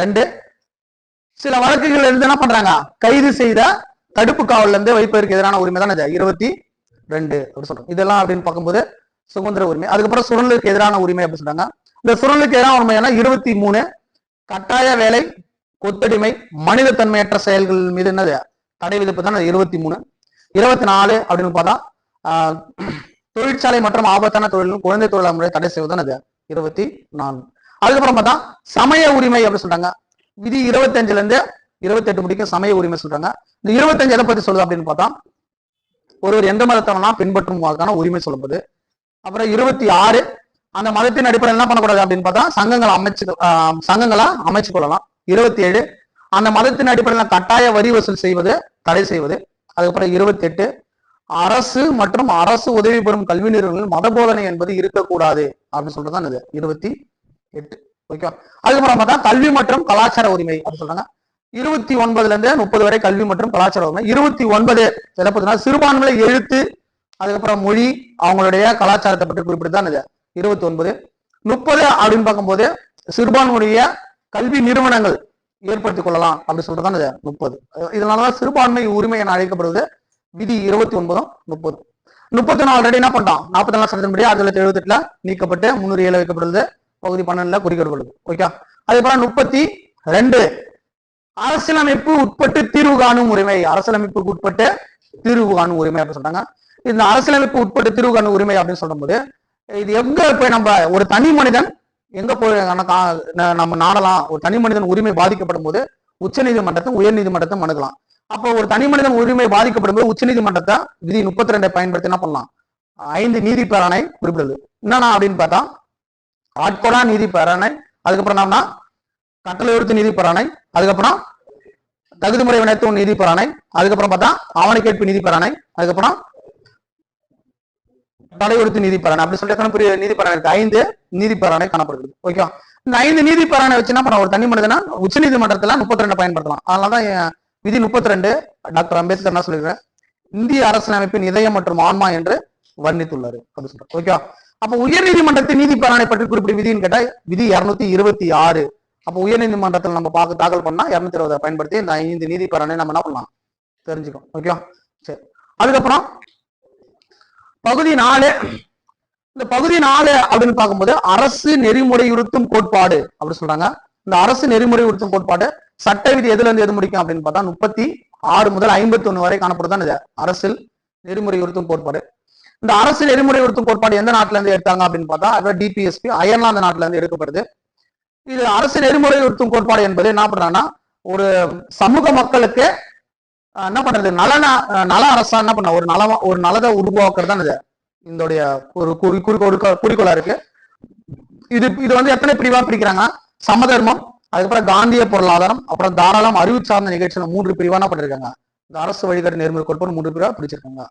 ரெண்டு. சில வழக்குகள் இருந்து என்ன பண்றாங்க? கைது செய்த தடுப்பு காவல்ல இருந்து வைப்பதற்கு எதிரான உரிமை தான் இருபத்தி ரெண்டு அப்படி சொல்றோம். இதெல்லாம் அப்படின்னு பார்க்கும்போது சுதந்திர உரிமை. அதுக்கப்புறம் சுரலுக்கு எதிரான உரிமை அப்படின்னு சொல்றாங்க. இந்த சுரலுக்கு எதிரான உரிமையான இருபத்தி மூணு கட்டாய வேலை கொத்தடிமை மனிதத்தன்மையற்ற செயல்கள் மீது என்னது? தடை விதிப்பு தான் இருபத்தி மூணு. இருபத்தி நாலு அப்படின்னு பார்த்தா ஆஹ், தொழிற்சாலை மற்றும் ஆபத்தான தொழிலும் குழந்தை தொழிலாளர் முறை தடை செய்வதுதான் அது. இருபத்தி நான்கு. அதுக்கப்புறம் பார்த்தா சமய உரிமை அப்படின்னு சொல்றாங்க. விதி இருபத்தஞ்சுல இருந்து இருபத்தி எட்டு முடிக்கும் சமய உரிமை சொல்றாங்க. இந்த இருபத்தஞ்சு எதை பத்தி சொல்லுது அப்படின்னு பார்த்தா ஒருவர் எந்த மதத்தவனா பின்பற்றும் உரிமை சொல்லப்படுது அப்புறம் இருபத்தி ஆறு அந்த மதத்தின் அடிப்படையில் என்ன பண்ணக்கூடாது அப்படின்னு பார்த்தா சங்கங்களை அமைச்சு ஆஹ், சங்கங்களா அமைச்சு கொள்ளலாம். இருபத்தி ஏழு அந்த மதத்தின் அடிப்படையில் கட்டாய வரி வசூல் செய்வது தடை செய்வது. அதுக்கப்புறம் இருபத்தி எட்டு அரசு மற்றும் அரசு உதவி பெறும் கல்வி நிறுவனங்கள் மத போதனை என்பது இருக்கக்கூடாது அப்படின்னு சொல்றதுதான் இது. இருபத்தி எட்டு. ஓகேவா? அதுக்கப்புறம் பார்த்தா கல்வி மற்றும் கலாச்சார உரிமை அப்படின்னு சொல்றாங்க. இருபத்தி ஒன்பதுல இருந்து முப்பது வரை கல்வி மற்றும் கலாச்சார உரிமை. இருபத்தி ஒன்பது சிறப்புனா பத்தினா சிறுபான்மை எழுத்து அதுக்கப்புறம் மொழி அவங்களுடைய கலாச்சாரத்தை பற்றி குறிப்பிட்டு இது. இருபத்தி ஒன்பது. முப்பது அப்படின்னு பார்க்கும்போது சிறுபான்மையுடைய கல்வி நிறுவனங்கள் ஏற்படுத்திக் கொள்ளலாம் அப்படி சொல்றதுதான் இது முப்பது. இதனாலதான் சிறுபான்மை உரிமை என அழைக்கப்படுவது விதி இருபத்தி ஒன்பதும் முப்பது. முப்பத்தி நாலு ஆல்ரெடி என்ன பண்ணிட்டோம் நாற்பத்தி நாலு சட்டத்தின்படி ஆயிரத்தி தொள்ளாயிரத்தி எழுபத்தி எட்டுல நீக்கப்பட்டு முன்னூறு ஏழு வைக்கப்படுது. பகுதி பன்னெண்டுல குறிக்கப்படுது ஓகே. அதே போல முப்பத்தி ரெண்டு. அரசியலமைப்பு உட்பட்டு தீர்வு காணும் உரிமை. அரசியலமைப்புக்கு உட்பட்டு தீர்வு காணும் உரிமை அப்படின்னு சொல்றாங்க. இந்த அரசியலமைப்பு உட்பட்டு தீர்வு காணும் உரிமை அப்படின்னு சொல்லும்போது இது எங்க போய் நம்ம ஒரு தனி மனிதன் எங்க போய் நம்ம நாடலாம்? ஒரு தனி மனிதன் உரிமை பாதிக்கப்படும் போது உச்ச நீதிமன்றத்தை உயர் நீதிமன்றத்தை மனுக்கலாம் அப்போ ஒரு தனி மனிதன் உரிமை பாதிக்கப்படும் போது உச்ச நீதிமன்றத்தை விதி முப்பத்தி ரெண்டை பயன்படுத்தி என்ன பண்ணலாம்? ஐந்து நீதி பேரணை குறிப்பிடுது. என்னன்னா அப்படின்னு பார்த்தா ஆட்கொடா நீதி பேரணை அதுக்கப்புறம் என்னன்னா கட்டளை உறுத்து நீதி பேரணை அதுக்கப்புறம் தகுதி முறை வினைத்துவம் நீதி பேரணை அதுக்கப்புறம் பார்த்தா ஆவண கேட்பு நீதி பேரணை அதுக்கப்புறம் தடையொடுத்து உறுத்து நீதி அப்படி சொல்லிட்டு எத்தனை பெரிய இருக்கு? ஐந்து நீதி காணப்படுகிறது. ஓகேவா? இந்த ஐந்து நீதி வச்சு என்ன பண்ண ஒரு தனி மனிதனா உச்ச நீதிமன்றத்துல முப்பத்தி ரெண்டு பயன்படுத்தலாம் அதனாலதான் விதி முப்பத்தி ரெண்டு டாக்டர் அம்பேத்கர் என்ன சொல்லிருக்காரு? இந்திய அரசியலமைப்பின் இதயம் மற்றும் ஆன்மா என்று வர்ணித்துள்ளாரு. அப்படின்னு சொல்றாரு. ஓகேவா? அப்ப உயர் நீதிமன்றத்தின் நீதி பற்றி குறிப்பிட்ட விதின்னு கேட்டா விதி இருநூத்தி இருபத்தி ஆறு. அப்ப உயர் நீதிமன்றத்தில் நம்ம பார்க்க தாக்கல் பண்ணா இருநூத்தி இருபதை பயன்படுத்தி இந்த ஐந்து நீதி நம்ம என்ன பண்ணலாம்? தெரிஞ்சுக்கோம் ஓகேவா? சரி. அதுக்கப்புறம் பகுதி நாலு. இந்த பகுதி நாலு அப்படின்னு பார்க்கும்போது அரசு நெறிமுறை உறுத்தும் கோட்பாடு அப்படின்னு சொல்றாங்க. இந்த அரசு நெறிமுறை உறுத்தும் கோட்பாடு சட்ட விதி எதுல இருந்து எது முடிக்கும் அப்படின்னு பார்த்தா முப்பத்தி ஆறு முதல் ஐம்பத்தி ஒண்ணு வரை காணப்படுதான் இது. நெறிமுறை உருத்தும் கோட்பாடு. இந்த அரசு நெறிமுறை உறுத்தும் கோட்பாடு எந்த நாட்டுல இருந்து எடுத்தாங்க அப்படின்னு பார்த்தா அதாவது டிபிஎஸ்பி அயர்லாந்து நாட்டுல இருந்து எடுக்கப்படுது. இது அரசு நெறிமுறை உறுத்தும் கோட்பாடு என்பது என்ன பண்றாங்கன்னா ஒரு சமூக மக்களுக்கு என்ன பண்றது? நலனா நல அரசா என்ன பண்ண ஒரு நலமா ஒரு நலதை உருவாக்குறது தான் இது. இதோடைய ஒரு குறி குறிக்கோள் குறிக்கோளா இருக்கு. இது இது வந்து எத்தனை பிரிவா பிரிக்கிறாங்க சமதர்மம் அதுக்கப்புறம் காந்திய பொருளாதாரம் அப்புறம் தாராளம் அறிவு சார்ந்த நிகழ்ச்சியில மூன்று பிரிவா என்ன பண்ணிருக்காங்க? இந்த அரசு வழிகாட்டு நேர்முறை கோட்பாடு மூன்று பிரிவா பிடிச்சிருக்காங்க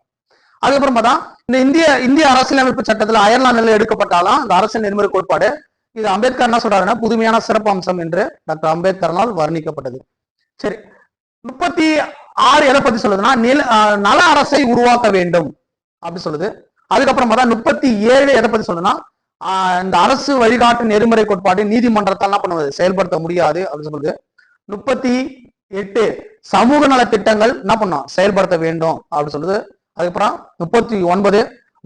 அதுக்கப்புறம் பார்த்தா இந்த இந்திய இந்திய அரசியலமைப்பு சட்டத்தில் அயர்லாந்துல எடுக்கப்பட்டாலும் இந்த அரசியல் நெறிமுறை கோட்பாடு இது அம்பேத்கர் என்ன சொல்றாருன்னா புதுமையான சிறப்பு அம்சம் என்று டாக்டர் அம்பேத்கர்னால் வர்ணிக்கப்பட்டது. சரி முப்பத்தி ஆறு எதை பத்தி சொல்லுதுன்னா நில நல அரசை உருவாக்க வேண்டும். அப்படி சொல்லுது. அதுக்கப்புறம் பார்த்தா முப்பத்தி ஏழு எதை பத்தி சொல்லுதுன்னா இந்த அரசு வழிகாட்டு நெறிமுறை கோட்பாடு நீதிமன்றத்தால் என்ன பண்ணுவது? செயல்படுத்த முடியாது அப்படின்னு சொல்லுது. முப்பத்தி எட்டு சமூக நல திட்டங்கள் என்ன பண்ணும்? செயல்படுத்த வேண்டும் அப்படின்னு சொல்லுது. அதுக்கப்புறம் முப்பத்தி ஒன்பது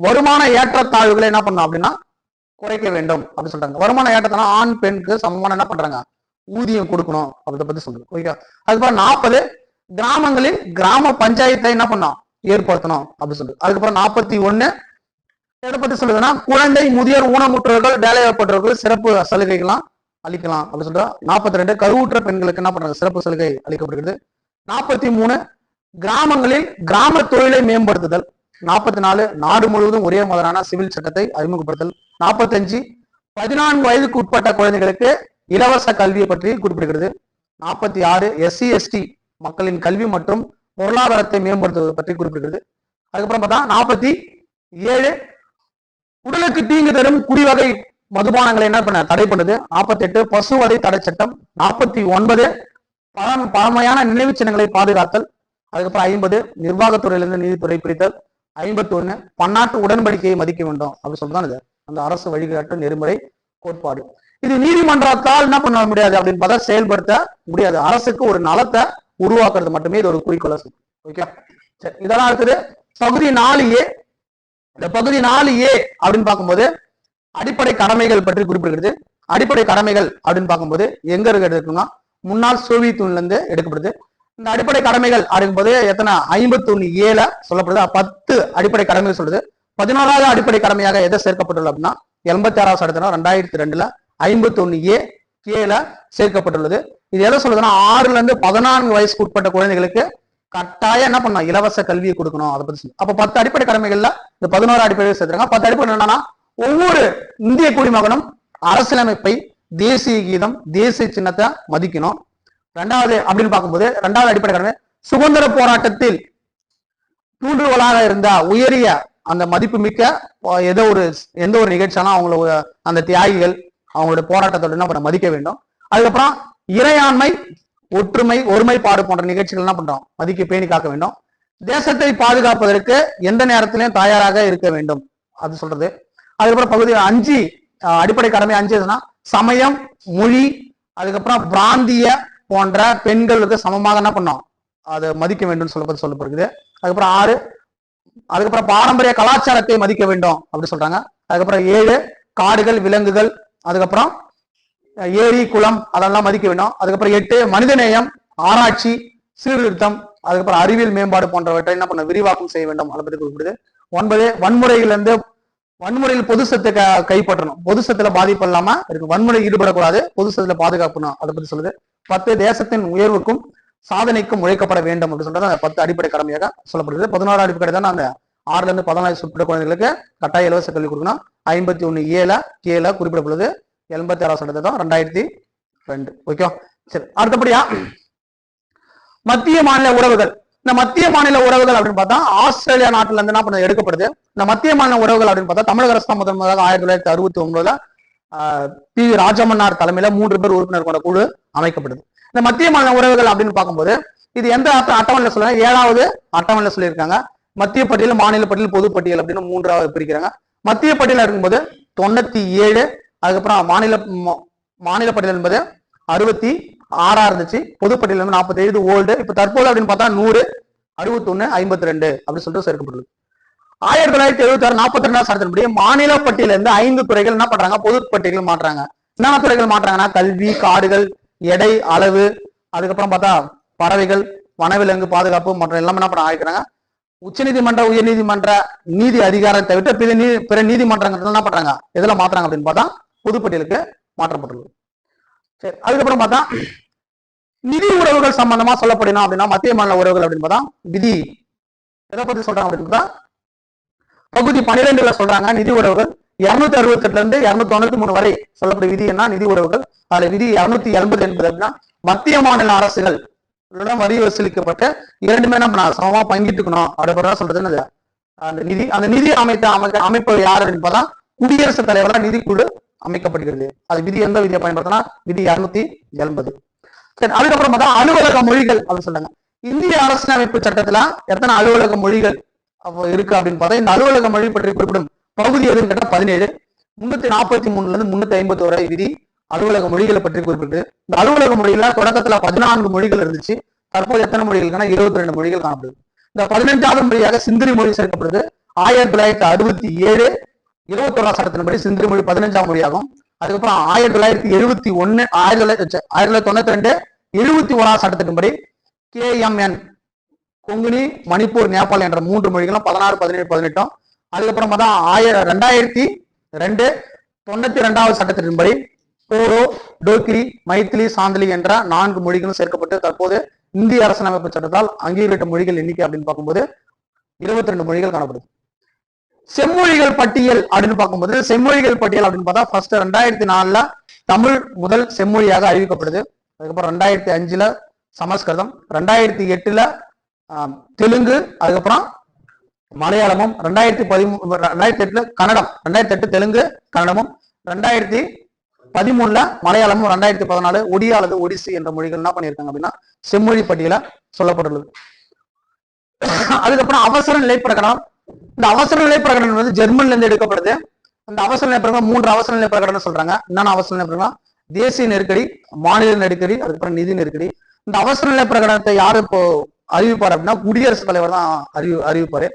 வருமான ஏற்றத்தாழ்வுகளை என்ன பண்ணும் அப்படின்னா குறைக்க வேண்டும் அப்படின்னு சொல்றாங்க. வருமான ஏற்றத்தான ஆண் பெண்ணுக்கு சமமான என்ன பண்றாங்க? ஊதியம் கொடுக்கணும் அதை பத்தி சொல்லுது. ஓகே அதுக்கப்புறம் நாற்பது கிராமங்களில் கிராம பஞ்சாயத்தை என்ன பண்ணோம்? ஏற்படுத்தணும் அப்படின்னு சொல்லுது அதுக்கப்புறம் நாற்பத்தி ஒண்ணு எதை பத்தி சொல்லுதுன்னா குழந்தை முதியோர் ஊனமுற்றவர்கள் வேலைவாய்ப்பற்றவர்கள் சிறப்பு சலுகைகள்லாம் அளிக்கலாம் அப்படின்னு சொல்றா. நாற்பத்தி ரெண்டு கருவுற்ற பெண்களுக்கு என்ன பண்றாங்க? சிறப்பு சலுகை அளிக்கப்படுகிறது. நாற்பத்தி மூணு கிராமங்களில் கிராம தொழிலை மேம்படுத்துதல். நாற்பத்தி நாலு நாடு முழுவதும் ஒரே முதலான சிவில் சட்டத்தை அறிமுகப்படுத்தல். நாற்பத்தஞ்சு பதினான்கு வயதுக்கு உட்பட்ட குழந்தைகளுக்கு இலவச கல்வியை பற்றி குறிப்பிடுகிறது. நாற்பத்தி ஆறு எஸ்சி எஸ்டி மக்களின் கல்வி மற்றும் பொருளாதாரத்தை மேம்படுத்துவது பற்றி குறிப்பிடுகிறது. அதுக்கப்புறம் பார்த்தா நாற்பத்தி ஏழு உடலுக்கு தீங்கு தரும் குடிவகை மதுபானங்களை என்ன பண்ண தடை பண்ணுது. நாற்பத்தி எட்டு பசுவதை தடை சட்டம். நாற்பத்தி ஒன்பது பழம் பழமையான நினைவு சின்னங்களை பாதுகாத்தல். அதுக்கப்புறம் ஐம்பது நிர்வாகத்துறையிலிருந்து நீதித்துறை பிரித்தல். ஐம்பத்தி ஒண்ணு பன்னாட்டு உடன்படிக்கையை மதிக்க வேண்டும் அப்படி சொல்லிதான் இது. அந்த அரசு வழிகாட்டு நெறிமுறை கோட்பாடு. இது நீதிமன்றத்தால் என்ன பண்ண முடியாது அப்படின்னு பார்த்தா செயல்படுத்த முடியாது. அரசுக்கு ஒரு நலத்தை உருவாக்குறது மட்டுமே இது ஒரு குறிக்கோளா சொல்லு ஓகே சரி இதெல்லாம் இருக்குது பகுதி நாலு ஏ. இந்த பகுதி நாலு ஏ அப்படின்னு பார்க்கும்போது அடிப்படை கடமைகள் பற்றி குறிப்பிடுகிறது. அடிப்படை கடமைகள் அப்படின்னு பார்க்கும்போது எங்க இருக்கு இருக்குன்னா முன்னாள் சோவியத் யூனியன்ல இருந்து எடுக்கப்படுது. இந்த அடிப்படை கடமைகள் அப்படிங்கும்போது எத்தனை? ஐம்பத்தி ஒண்ணு ஏல சொல்லப்படுது. பத்து அடிப்படை கடமைகள் சொல்லுது. பதினோராவது அடிப்படை கடமையாக எதை சேர்க்கப்பட்டுள்ளது அப்படின்னா எண்பத்தி ஆறாவது சட்டத்தின ரெண்டாயிரத்தி ரெண்டுல ஐம்பத்தி ஒண்ணு ஏ கேல சேர்க்கப்பட்டுள்ளது. இது எதை சொல்லுதுன்னா ஆறுல இருந்து பதினான்கு வயசுக்கு உட்பட்ட குழந்தைகளுக்கு கட்டாயம் என்ன பண்ணணும்? இலவச கல்வியை கொடுக்கணும் அதை பத்தி அப்ப பத்து அடிப்படை கடமைகள்ல இந்த பதினோரு அடிப்படையில் சேர்த்துருக்காங்க. பத்து அடிப்படை என்னன்னா ஒவ்வொரு இந்திய குடிமகனும் அரசியலமைப்பை தேசிய கீதம் தேசிய சின்னத்தை மதிக்கணும். ரெண்டாவது அப்படின்னு பார்க்கும்போது ரெண்டாவது அடிப்படை கடமை சுதந்திர போராட்டத்தில் தூண்டுகோலாக இருந்த உயரிய அந்த மதிப்புமிக்க மிக்க ஏதோ ஒரு எந்த ஒரு நிகழ்ச்சியாலும் அவங்கள அந்த தியாகிகள் அவங்களோட போராட்டத்தோட என்ன பண்ண மதிக்க வேண்டும். அதுக்கப்புறம் இறையாண்மை ஒற்றுமை ஒருமைப்பாடு போன்ற நிகழ்ச்சிகள் என்ன பண்றோம்? மதிக்க பேணி காக்க வேண்டும். தேசத்தை பாதுகாப்பதற்கு எந்த நேரத்திலையும் தயாராக இருக்க வேண்டும். அது சொல்றது. அதுக்கப்புறம் பகுதி அஞ்சு அடிப்படை கடமை அஞ்சு எதுனா சமயம் மொழி அதுக்கப்புறம் பிராந்திய போன்ற பெண்களுக்கு சமமாக என்ன பண்ணோம்? அதை மதிக்க வேண்டும் சொல்லப்பது சொல்லப்படுகிறது. அதுக்கப்புறம் ஆறு அதுக்கப்புறம் பாரம்பரிய கலாச்சாரத்தை மதிக்க வேண்டும் அப்படின்னு சொல்றாங்க. அதுக்கப்புறம் ஏழு காடுகள் விலங்குகள் அதுக்கப்புறம் ஏரி குளம் அதெல்லாம் மதிக்க வேண்டும். அதுக்கப்புறம் எட்டு மனிதநேயம் ஆராய்ச்சி சீர்திருத்தம் அதுக்கப்புறம் அறிவியல் மேம்பாடு போன்றவற்றை என்ன பண்ண விரிவாக்கம் செய்ய வேண்டும். அதை பற்றி குறிப்பிடுது. ஒன்பது வன்முறையிலிருந்து வன்முறையில் பொது சத்தை க- கைப்பற்றணும். பொது சத்துல பாதிப்பு இல்லாம இருக்கு வன்முறை ஈடுபடக்கூடாது. பொது சத்துல பாதுகாக்கணும். அதை பத்தி சொல்லுது. பத்து தேசத்தின் உயர்வுக்கும் சாதனைக்கும் உழைக்கப்பட வேண்டும் அப்படின்னு சொல்றது அந்த பத்து அடிப்படை கடமையாக சொல்லப்படுது. பதினாறு அடிப்படை தான் அந்த ஆறுல இருந்து பதினாலு உட்பட்ட குழந்தைகளுக்கு கட்டாய இலவச கல்வி கொடுக்கணும். ஐம்பத்தி ஒன்னு ஏழ கீழே குறிப்பிடப்படுது. எண்பத்தி ஆறாம் சட்டத்திட்டம் ரெண்டாயிரத்தி ரெண்டு. ஓகே சரி அடுத்தபடியா மத்திய மாநில உறவுகள். இந்த மத்திய மாநில உறவுகள் அப்படின்னு பார்த்தா ஆஸ்திரேலியா நாட்டுல இருந்து என்ன பண்ண எடுக்கப்படுது? இந்த மத்திய மாநில உறவுகள் அப்படின்னு பார்த்தா தமிழக அரசு முதன் முதலாக ஆயிரத்தி தொள்ளாயிரத்தி அறுபத்தி ஒன்பதுல ஆஹ், பி வி ராஜமன்னார் தலைமையில மூன்று பேர் உறுப்பினர் கொண்ட குழு அமைக்கப்படுது. இந்த மத்திய மாநில உறவுகள் அப்படின்னு பார்க்கும்போது இது எந்த அட்டவணையில சொல்றாங்க ஏழாவது அட்டவணையில சொல்லியிருக்காங்க. மத்திய பட்டியல் மாநில பட்டியல் பொது பட்டியல் அப்படின்னு மூன்றாவது பிரிக்கிறாங்க. மத்திய பட்டியல இருக்கும்போது தொண்ணூத்தி ஏழு அதுக்கப்புறம் மாநில மாநில பட்டியல் என்பது அறுபத்தி ஆறா இருந்துச்சு. பொதுப்பட்டியல் வந்து நாற்பத்தி ஐந்து ஓல்டு இப்ப தற்போது அப்படின்னு பார்த்தா நூறு அறுபத்தொன்னு ஐம்பத்தி ரெண்டு அப்படின்னு சொல்லிட்டு சேர்க்கப்பட்டுள்ளது ஆயிரத்தி தொள்ளாயிரத்தி எழுபத்தி ஆறு நாற்பத்தி ரெண்டாம் சட்டத்தின்படி மாநில பட்டியல இருந்து ஐந்து துறைகள் என்ன பண்றாங்க? பொது பட்டியல்கள் மாற்றாங்க என்னென்ன துறைகள் மாற்றாங்கன்னா கல்வி காடுகள் எடை அளவு அதுக்கப்புறம் பார்த்தா பறவைகள் வனவிலங்கு பாதுகாப்பு மற்றும் எல்லாமே என்ன பண்ண ஆயிக்கிறாங்க உச்சநீதிமன்ற உயர்நீதிமன்ற நீதி அதிகாரத்தை விட்டு பிற நீ பிற நீதிமன்றங்கள் என்ன பண்றாங்க? எதுல மாத்துறாங்க அப்படின்னு பார்த்தா பொதுப்பட்டியலுக்கு மாற்றப்பட்டுள்ளது. சரி அதுக்கப்புறம் பார்த்தா நிதி உறவுகள் சம்பந்தமா சொல்லப்படணும் அப்படின்னா மத்திய மாநில உறவுகள் அப்படின்னு பார்த்தா விதி. எதை பத்தி சொல்றாங்க அப்படின்னு பகுதி பன்னிரெண்டுல சொல்றாங்க நிதி உறவுகள் இருநூத்தி அறுபத்தி எட்டுல இருந்து இருநூத்தி தொண்ணூத்தி மூணு வரை சொல்லப்படும் விதி என்ன? நிதி உறவுகள். அதுல விதி இருநூத்தி எண்பது என்பது அப்படின்னா மத்திய மாநில அரசுகள் வரி வசூலிக்கப்பட்டு இரண்டுமே நம்ம சமமா பங்கிட்டுக்கணும் அப்படின்றத சொல்றது அந்த நிதி அந்த நிதி அமைத்த அமைக்க அமைப்பு யார் அப்படின்னு பார்த்தா குடியரசுத் தலைவரா நிதிக்குழு அமைக்கப்படுகிறது. அது விதி எந்த விதியை பயன்படுத்தினா விதி இருநூத்தி எண்பது சரி அதுக்கப்புறம் பார்த்தா அலுவலக மொழிகள் அப்படின்னு சொல்றாங்க. இந்திய அரசியலமைப்பு சட்டத்துல எத்தனை அலுவலக மொழிகள் இருக்கு அப்படின்னு பார்த்தா இந்த அலுவலக மொழி பற்றி குறிப்பிடும் பகுதி எதுன்னு பதினேழு முன்னூத்தி நாற்பத்தி மூணுல இருந்து முன்னூத்தி ஐம்பத்தி வரை விதி அலுவலக மொழிகளை பற்றி குறிப்பிட்டு இந்த அலுவலக மொழியில தொடக்கத்துல பதினான்கு மொழிகள் இருந்துச்சு. தற்போது எத்தனை மொழிகள்னா இருபத்தி ரெண்டு மொழிகள் காணப்படுது. இந்த பதினெட்டாவது மொழியாக சிந்திரி மொழி சேர்க்கப்படுது. ஆயிரத்தி தொள்ளாயிரத்தி அறுபத்தி ஏழு இருபத்தோராம் சட்டத்தின்படி சிந்து மொழி பதினஞ்சாம் மொழியாகும். அதுக்கப்புறம் ஆயிரத்தி தொள்ளாயிரத்தி எழுபத்தி ஒன்னு ஆயிரத்தி தொள்ளாயிரத்தி ஆயிரத்தி தொள்ளாயிரத்தி தொண்ணூத்தி ரெண்டு எழுபத்தி ஓராம் சட்டத்தின்படி கேஎம்என் கொங்குனி மணிப்பூர் நேபாள் என்ற மூன்று மொழிகளும் பதினாறு பதினேழு பதினெட்டும். அதுக்கப்புறமா தான் ஆயிரம் ரெண்டாயிரத்தி ரெண்டு தொண்ணூத்தி ரெண்டாவது சட்டத்தின்படி போரோ டோக்ரி மைத்திலி சாந்தலி என்ற நான்கு மொழிகளும் சேர்க்கப்பட்டு தற்போது இந்திய அரசியலமைப்பு சட்டத்தால் அங்கீகரிக்கப்பட்ட மொழிகள் எண்ணிக்கை அப்படின்னு பார்க்கும்போது இருபத்தி ரெண்டு மொழிகள் காணப்படுது. செம்மொழிகள் பட்டியல் அப்படின்னு பார்க்கும்போது செம்மொழிகள் பட்டியல் அப்படின்னு பார்த்தா ஃபர்ஸ்ட் ரெண்டாயிரத்தி நாலுல தமிழ் முதல் செம்மொழியாக அறிவிக்கப்படுது. அதுக்கப்புறம் ரெண்டாயிரத்தி அஞ்சுல சமஸ்கிருதம் ரெண்டாயிரத்தி எட்டுல தெலுங்கு அதுக்கப்புறம் மலையாளமும் ரெண்டாயிரத்தி பதிமூணு ரெண்டாயிரத்தி எட்டுல கன்னடம் ரெண்டாயிரத்தி எட்டு தெலுங்கு கன்னடமும் ரெண்டாயிரத்தி பதிமூணுல மலையாளமும் ரெண்டாயிரத்தி பதினாலு ஒடியா அல்லது ஒடிசி என்ற மொழிகள் என்ன பண்ணியிருக்காங்க அப்படின்னா செம்மொழி பட்டியல சொல்லப்பட்டுள்ளது. அதுக்கப்புறம் அவசர நிலை பிரகடனம் இந்த அவசர நிலை பிரகடனம் வந்து ஜெர்மன்ல இருந்து எடுக்கப்படுது. அந்த அவசர நிலை பிரகடனம் மூன்று அவசர நிலை பிரகடனம் சொல்றாங்க. என்னென்ன அவசர நிலை பிரகடனம்? தேசிய நெருக்கடி மாநில நெருக்கடி அதுக்கப்புறம் நிதி நெருக்கடி. இந்த அவசர நிலை பிரகடனத்தை யாரு இப்போ அறிவிப்பார் அப்படின்னா குடியரசுத் தலைவர் தான் அறிவி அறிவிப்பாரு.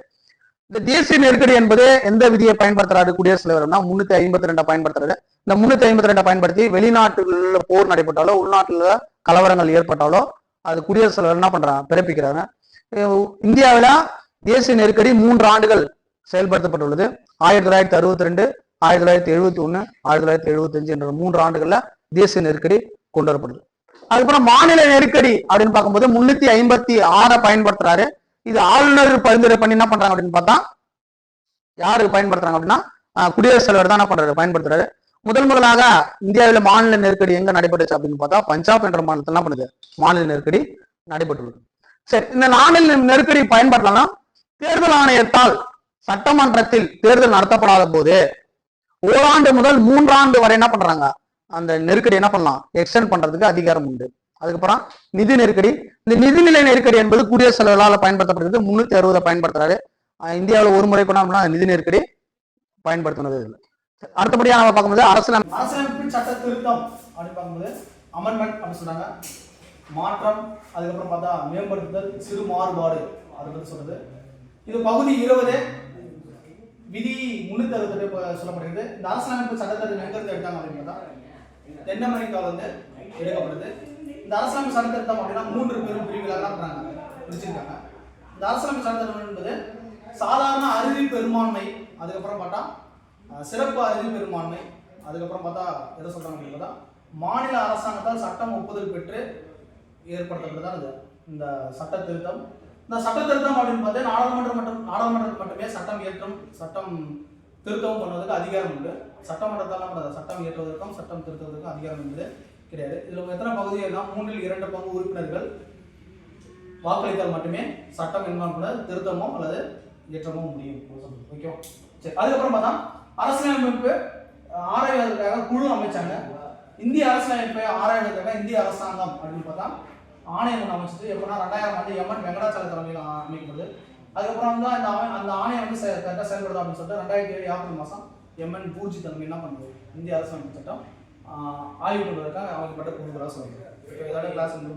இந்த தேசிய நெருக்கடி என்பது எந்த விதியை பயன்படுத்துறாரு? குடியரசுத் தலைவர் அப்படின்னா முன்னூத்தி ஐம்பத்தி ரெண்டை பயன்படுத்துறாரு இந்த முன்னூத்தி ஐம்பத்தி ரெண்டை பயன்படுத்தி வெளிநாட்டுல போர் நடைபெற்றாலோ உள்நாட்டுல கலவரங்கள் ஏற்பட்டாலோ அது குடியரசுத் தலைவர் என்ன பண்றாங்க பிறப்பிக்கிறாங்க இந்தியாவில தேசிய நெருக்கடி மூன்று ஆண்டுகள் செயல்படுத்தப்பட்டுள்ளது. ஆயிரத்தி தொள்ளாயிரத்தி அறுபத்தி ரெண்டு ஆயிரத்தி தொள்ளாயிரத்தி எழுபத்தி ஒண்ணு ஆயிரத்தி தொள்ளாயிரத்தி எழுபத்தி அஞ்சு என்ற மூன்று ஆண்டுகள்ல தேசிய நெருக்கடி கொண்டு வரப்படுது அதுக்கப்புறம் மாநில நெருக்கடி அப்படின்னு பார்க்கும்போது முன்னூத்தி ஐம்பத்தி ஆறை பயன்படுத்துறாரு. இது ஆளுநர் பரிந்துரை பண்ணி என்ன பண்றாங்க அப்படின்னு பார்த்தா யாரு பயன்படுத்துறாங்க அப்படின்னா குடியரசுத் தலைவர் தான் என்ன பண்றாரு பயன்படுத்துறாரு. முதல் முதலாக இந்தியாவில் மாநில நெருக்கடி எங்க நடைபெற்றுச்சு அப்படின்னு பார்த்தா பஞ்சாப் என்ற மாநிலத்தில் என்ன பண்ணுது? மாநில நெருக்கடி நடைபெற்றுள்ளது. சரி இந்த மாநில நெருக்கடி பயன்படுத்தலாம் தேர்தல் ஆணையத்தால் சட்டமன்றத்தில் தேர்தல் நடத்தப்படாத போது ஓராண்டு முதல் மூன்றாண்டு வரை என்ன பண்றாங்க? அந்த நெருக்கடி என்ன பண்ணலாம்? எக்ஸ்டெண்ட் பண்றதுக்கு அதிகாரம் உண்டு. அதுக்கப்புறம் நிதி நெருக்கடி. இந்த நிதிநிலை நெருக்கடி என்பது குடியரசு தலைவரால் பயன்படுத்தப்படுகிறது. முன்னூத்தி அறுபதை பயன்படுத்துறாரு. இந்தியாவில் ஒரு முறை கொண்டாடணும்னா நிதி நெருக்கடி பயன்படுத்தினது இல்லை அடுத்தபடியாக நம்ம பார்க்கும்போது அரசியல் அரசியலமைப்பு சட்ட திருத்தம் அப்படின்னு பார்க்கும்போது அமெண்ட்மெண்ட் அப்படின்னு சொல்றாங்க. மாற்றம் அதுக்கப்புறம் பார்த்தா மேம்படுத்துதல் சிறு மாறுபாடு அதை பற்றி சொல்றது. இது பகுதி இருபது. விதி முன்னூத்தி அறுபத்தி சொல்லப்படுகிறது. இந்த அரசியலமைப்பு சட்டத்தை எங்கிருந்து எடுத்தாங்க அப்படின்னா தென் அமெரிக்காவில் வந்து எடுக்கப்படுது. இந்த அரசியலமைப்பு சட்டத்திட்டம் அப்படின்னா மூன்று பெரும் பிரிவுகளாக தான் பண்றாங்க பிரிச்சிருக்காங்க. இந்த அரசியலமைப்பு சட்டத்திட்டம் என்பது சாதாரண அறுதி பெரும்பான்மை அதுக்கப்புறம் பார்த்தா சிறப்பு அறுதி பெரும்பான்மை அதுக்கப்புறம் பார்த்தா எதை சொல்றாங்க அப்படின்னு மாநில அரசாங்கத்தால் சட்டம் ஒப்புதல் பெற்று ஏற்படுத்தப்பட்டதான் இது இந்த சட்ட திருத்தம் இந்த சட்ட திருத்தம் அப்படின்னு பார்த்தா நாடாளுமன்றம் மட்டும் நாடாளுமன்றத்துக்கு மட்டுமே சட்டம் இயற்றும் சட்டம் திருத்தம் பண்ணுவதற்கு அதிகாரம் உண்டு. சட்டமன்றத்தால் நம்ம சட்டம் இயற்றுவதற்கும் சட்டம் திருத்துவதற்கும் அதிகாரம் என்பது கிடையாது. இதில் எத்தனை பகுதிகள்னா மூன்றில் இரண்டு பங்கு உறுப்பினர்கள் வாக்களித்தால் மட்டுமே சட்டம் என்ன கூட திருத்தமோ அல்லது இயற்றமோ முடியும். ஓகேவா? சரி அதுக்கப்புறம் பார்த்தா அரசியலமைப்பு ஆராய்வதற்காக குழு அமைச்சாங்க. இந்திய அரசியலமைப்பை ஆராய்வதற்காக இந்திய அரசாங்கம் அப்படின்னு பார்த்தா ஆணையம் ஒன்று அமைச்சிட்டு எப்படின்னா ரெண்டாயிரம் ஆண்டு எம்என் வெங்கடாச்சல தலைமையில் ஆ- அதுக்கப்புறம் தான் அந்த அந்த ஆணையம் வந்து கரெக்டாக செயல்படுது அப்படின்னு சொல்லிட்டு ரெண்டாயிரத்தி ஏழு ஏப்ரல் மாதம் எம்என் பூஜி தலைமை என்ன பண்ணுது? இந்திய அரசு அமைப்பு சட்டம் ஆஹ், ஆய்வு பண்ணுவதற்காக அமைக்கப்பட்ட குழுக்களாக சொல்லியிருக்காரு. இதோட கிளாஸ் வந்து